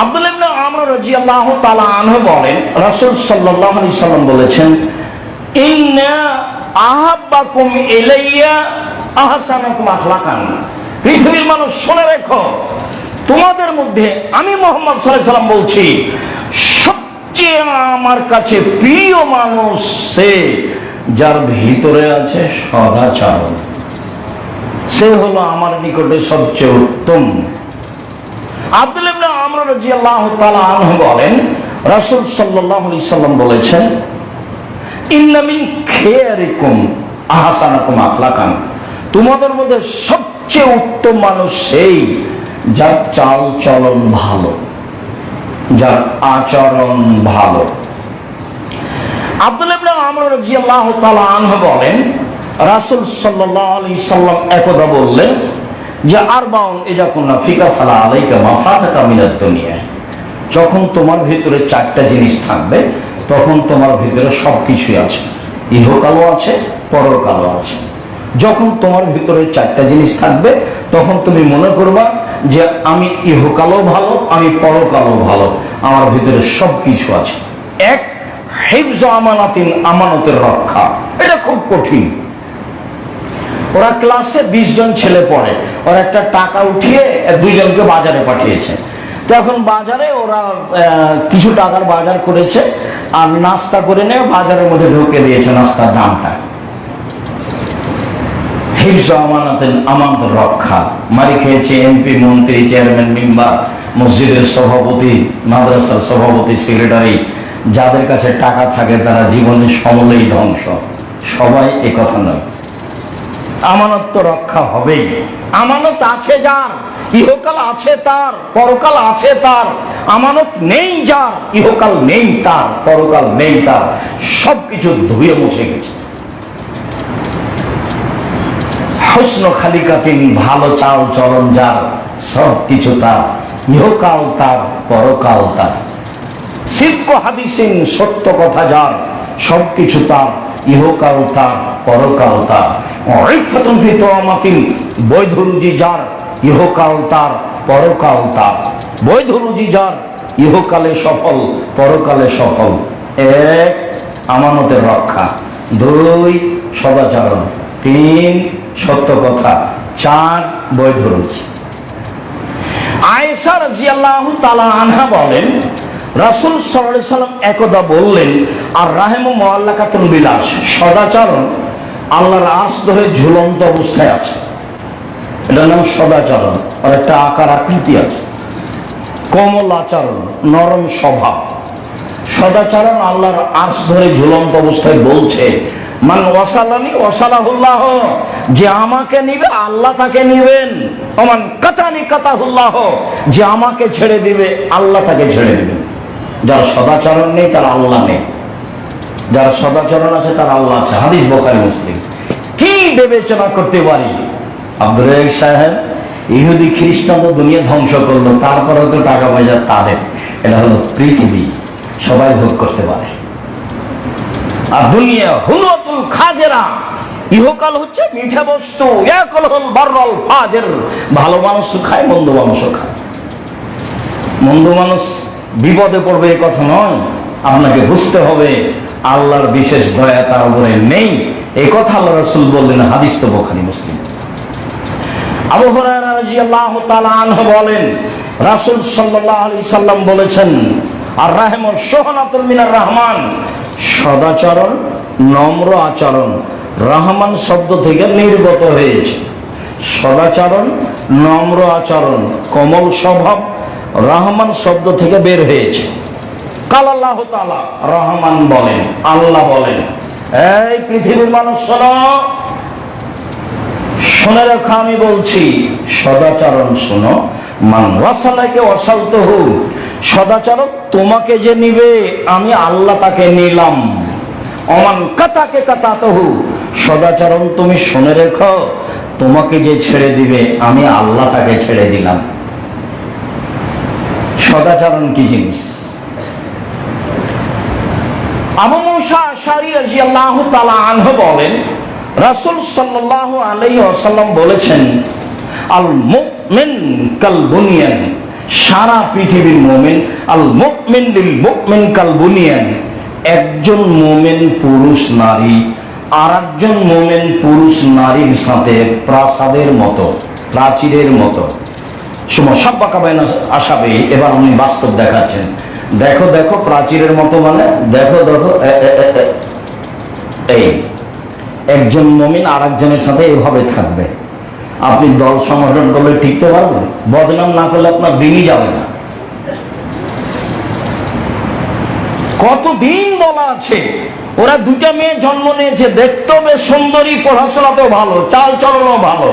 আমর রাদিয়াল্লাহু তাআলা আনহু বলেন, রাসূল সাল্লাল্লাহু আলাইহি সাল্লাম বলেছেন, ইন্না আখলাকান। পৃথিবীর মানুষ শুনে রেখো, তোমাদের মধ্যে আমি মোহাম্মদ আলাইহি সাল্লাম বলছি, সবচেয়ে আমার কাছে প্রিয় মানুষ সে যার ভিতরে আছে সদাচার। সে হলো আমার নিকটে সবচেয়ে উত্তম। আব্দুল বলেন, রাসূল সাল্লাম বলেছেন তোমাদের মধ্যে সবচেয়ে উত্তম মানুষ সেই যার চাল চলন ভালো, যার আচরণ ভালো। আব্দুল আমর বলেন, রাসূল সাল্লাম একদা বললেন যে আর বাউন এজা কুন্না ফিকা ফালা আলাইকা মাফাতাকা মিনাদ দুনিয়া। যখন তোমার ভিতরে চারটা জিনিস থাকবে, তখন তোমার ভিতরে সব কিছুই আছে। ইহকালও আছে, পরকালও আছে। যখন তোমার ভিতরে চারটা জিনিস থাকবে, তখন তুমি মনে করবা যে আমি ইহকালও ভালো, আমি পরকালও ভালো। আমার ভিতরে সব কিছু আছে। এক, হেফজ আমানাতিন, আমানতের রক্ষা। এটা খুব কঠিন। ওরা ক্লাসে বিশ জন ছেলে পড়ে। ওরা একটা টাকা উঠিয়ে দুইজনকে বাজারে পাঠিয়েছে। তো এখন বাজারে ওরা কিছু টাকার বাজার করেছে। আর নাস্তা করে নিয়ে বাজারের মধ্যে ঢুকে দিয়েছে নাস্তার দামটা। রক্ষা। মারি খেয়েছে এমপি, মন্ত্রী, চেয়ারম্যান, মেম্বার, মসজিদের সভাপতি, মাদ্রাসার সভাপতি, সেক্রেটারি। যাদের কাছে টাকা থাকে তারা জীবনে সমলেই ধ্বংস। সবাই কথা নয়। আমানত তো রক্ষা হবেই। আমানত আছে যার, ইহকাল আছে তার, পরকাল আছে তার। আমানত নেই যার, ইহকাল নেই তার, পরকাল নেই তার। সবকিছু ধুয়ে মুছে গেছে। হসন খালিকাতিন ভালো চাল চলন যার, সব কিছু তার। ইহকাল তার, পরকাল তার। সিদ্ধ হাদিসিন সত্য কথা যার, সবকিছু তার। ইহকাল তার পরকাল তার অরিফাতুন ফিত আমাতিন বৈধ রুজি যার ইহকাল তার পরকাল তার বৈধ রুজি যার ইহকালে সফল, পরকালে সফল। এক, আমানতের রক্ষা। দুই, সদাচরণ। তিন, সত্য কথা। চার বৈধ রুচি আয়েশা রাজিয়াল্লাহু তাআলা আনহা বলেন রাসূল আলাইহি সাল্লাম একদা বললেন, আর রাহেমু মুআল্লাকাতুন বিলাস। সদাচরণ আল্লাহর আস ধরে ঝুলন্ত অবস্থায় আছে। এটার নাম সদাচরণ, আর একটা আকার আকৃতি আছে। কমল আচরণ, নরম স্বভাব। সদাচরণ আল্লাহর আস ধরে ঝুলন্ত অবস্থায় বলছে, মান ওয়াসালানি ওয়াসালাহুল্লাহ, যে আমাকে নিবে, আল্লাহ তাকে নিবেন। ওমান কাতানি কাতাহুল্লাহ, যে আমাকে ছেড়ে দিবে, আল্লাহ তাকে ছেড়ে দিবেন। যার সদাচরণ নেই, তার আল্লাহ নেই। যার সদাচরণ আছে, তার আল্লাহ আছে। হাদিস বোখারি, মুসলিম। কি বিবেচনা করতে পারি? আব্দুল সাহেব, ইহুদি, খ্রিস্টান তো দুনিয়া ধ্বংস করল, তারপরে তো টাকা পয়সা তাদের। এটা হলো পৃথিবী, সবাই ভোগ করতে পারে। আর দুনিয়া হুলতুল খাজেরা, ইহকাল হচ্ছে মিঠা বস্তু একল হল বারল ফাজের। ভালো মানুষ খায়, মন্দ মানুষও খায়। মন্দ মানুষ বিপদে পড়বে এ কথা নয়। আপনাকে বুঝতে হবে, আল্লাহর বিশেষ দয়া তার উপরে নেই। এই কথা আল্লাহ রসুল বললেন, হাদিস তো বোখারি, মুসলিম। বলেন, রাসূল সাল্লাল্লাহু আলাইহি সাল্লাম বলেছেন আর রাহমুল সোহনাতুল মিনার রহমান। সদাচরণ, নম্র আচরণ, রহমান শব্দ থেকে নির্গত হয়েছে। সদাচরণ, নম্র আচরণ, কমল স্বভাব রহমান শব্দ থেকে বের হয়েছে। কাল আল্লাহ তাআলা রহমান বলেন, আল্লাহ বলেন, এই পৃথিবীর মানুষ শোনো আমি বলছি, সদাচরণ শোনো অসালত হোক সদাচরণ তোমাকে যে নিবে, আমি আল্লাহ তাকে নিলাম। অমান কাতাকে কাতাত হোক সদাচরণ তুমি শুনে রেখো, তোমাকে যে ছেড়ে দিবে, আমি আল্লাহ তাকে ছেড়ে দিলাম। সদাচরণ কি জিনিস? আবু মুসা আশারি বলেন বলেছেন আল কাল বুনিয়ান সারা পৃথিবীর মোমেন আল মুকমিন লিল মুকমিন কাল বুনিয়ান একজন মোমেন পুরুষ নারী আর একজন মোমেন পুরুষ নারীর সাথে প্রাসাদের মতো, প্রাচীরের মতো। আসাবে, এবার উনি বাস্তব দেখাচ্ছেন। দেখো দেখো, প্রাচীরের মতো মানে দেখো দেখো এই। একজন মমিন আর একজনের সাথে এভাবে থাকবে। আপনি দল সংগঠন করলে টিকতে পারবেন? বদনাম না করলে আপনার দিনই যাবে না। কতদিন বলা আছে, ওরা দুটা মেয়ে জন্ম নিয়েছে দেখতেও বেশ সুন্দরী, পড়াশোনাতেও ভালো, চাল চলনও ভালো।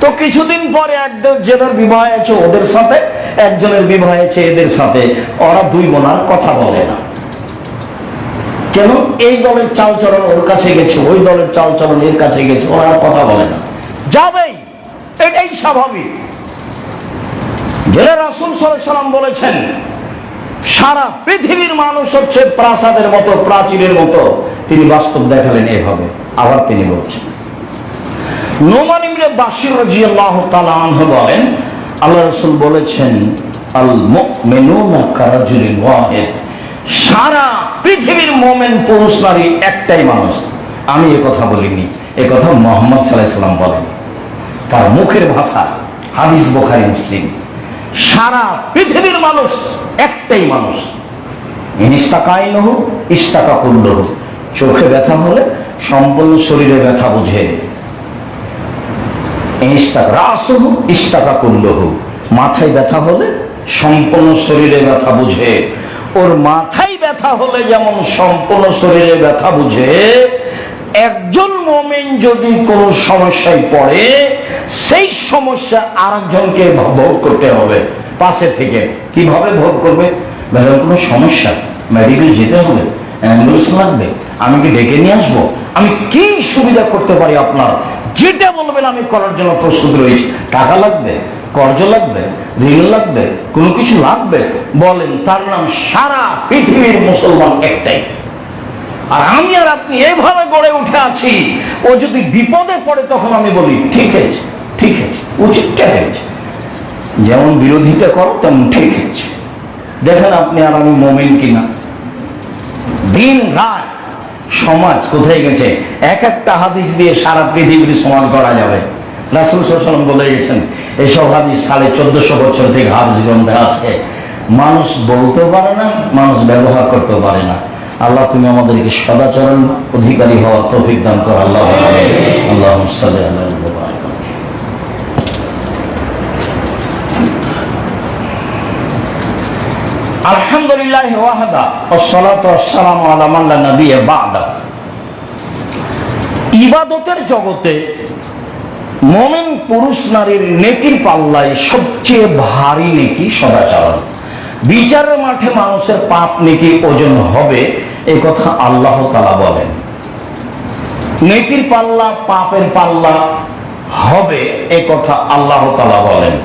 তো কিছুদিন পরে একজন জনের বিবাহ আছে ওদের সাথে, একজনের বিবাহ আছে এদের সাথে। ওরা দুই বোনার কথা বলে না। কেন? এই দলের চাল চলন ওর কাছে গেছে, ওই দলের চাল চলন এর কাছে গেছে, ওরা কথা বলে না। যাবেই, এটাই স্বাভাবিক। যেটা রাসুল সাল্লাম বলেছেন সারা পৃথিবীর মানুষ হচ্ছে প্রাসাদের মতো, প্রাচীরের মতো। তিনি বাস্তব দেখালেন এভাবে। আবার তিনি বলছেন, নোমান ইমরে বাসির তাআলা আনহু বলেন, আল্লাহ রাসূল বলেছেন আল ওয়াহিদ। সারা পৃথিবীর মোমেন পুরুষ নারী একটাই মানুষ। আমি এ কথা বলিনি, এ কথা মোহাম্মদ সাল্লাহ সাল্লাম বলেন। তার মুখের ভাষা, হাদিস বোখারি, মুসলিম। সারা পৃথিবীর মানুষ একটাই মানুষ। ইস্তাকাইন হোক ইস্তাকা চোখে ব্যথা হলে সম্পূর্ণ শরীরে ব্যথা বুঝে। ইস্তাক মাথায় ব্যথা হলে সম্পূর্ণ শরীরে ব্যথা বুঝে। ওর মাথায় ব্যথা হলে যেমন সম্পূর্ণ শরীরে ব্যথা বুঝে, একজন মোমেন যদি কোনো সমস্যায় পড়ে, সেই সমস্যা আরেকজনকে ভোগ করতে হবে। পাশে থেকে কীভাবে ভোগ করবে? ধরেন কোনো সমস্যা মেডিকেল যেতে হবে, অ্যাম্বুলেন্স লাগবে, আমি কি ডেকে নিয়ে আসব? আমি কি সুবিধা করতে পারি আপনার? যেটা বলবেন আমি করার জন্য প্রস্তুত রয়েছি। টাকা লাগবে, কর্জ লাগবে, ঋণ লাগবে, কোনো কিছু লাগবে? বলেন, তার নাম সারা পৃথিবীর মুসলমান একটাই। আর আমি আর আপনি এভাবে গড়ে উঠে আছি, ও যদি বিপদে পড়ে তখন আমি বলি, ঠিক আছে ঠিক আছে উচিতটা হয়েছে যেমন বিরোধিতা করো, তেমন ঠিক আছে দেখেন আপনি আর আমি মোমেন কিনা। দিন, রাত সমাজ কোথায় গেছে? এক একটা হাদিস দিয়ে সারা পৃথিবীর সমাজ করা যাবে। রাসুল সাল্লাম বলে গেছেন, এসব হাদিস সাড়ে চোদ্দশো বছর থেকে হাদিস গ্রন্থে আছে। মানুষ বলতে পারে না, মানুষ ব্যবহার করতে পারে না। আল্লাহ, তুমি আমাদেরকে সদাচরণ অধিকারী হওয়ার তৌফিক দান করো, আল্লাহ আল্লাহ আল্লাহ আলহামদুলিল্লাহ ওয়াহাদা والصلاه والسلام على من لا نبي بعده ইবাদতের জগতে মোমেন পুরুষ নারীর নেকির পাল্লায় সবচেয়ে ভারী নেকি সদাচরণ বিচারের মাঠে মানুষের পাপ নেকি ওজন হবে এই কথা আল্লাহ তালা বলেন নেকির পাল্লা পাপের পাল্লা হবে এ কথা আল্লাহ তালা বলেন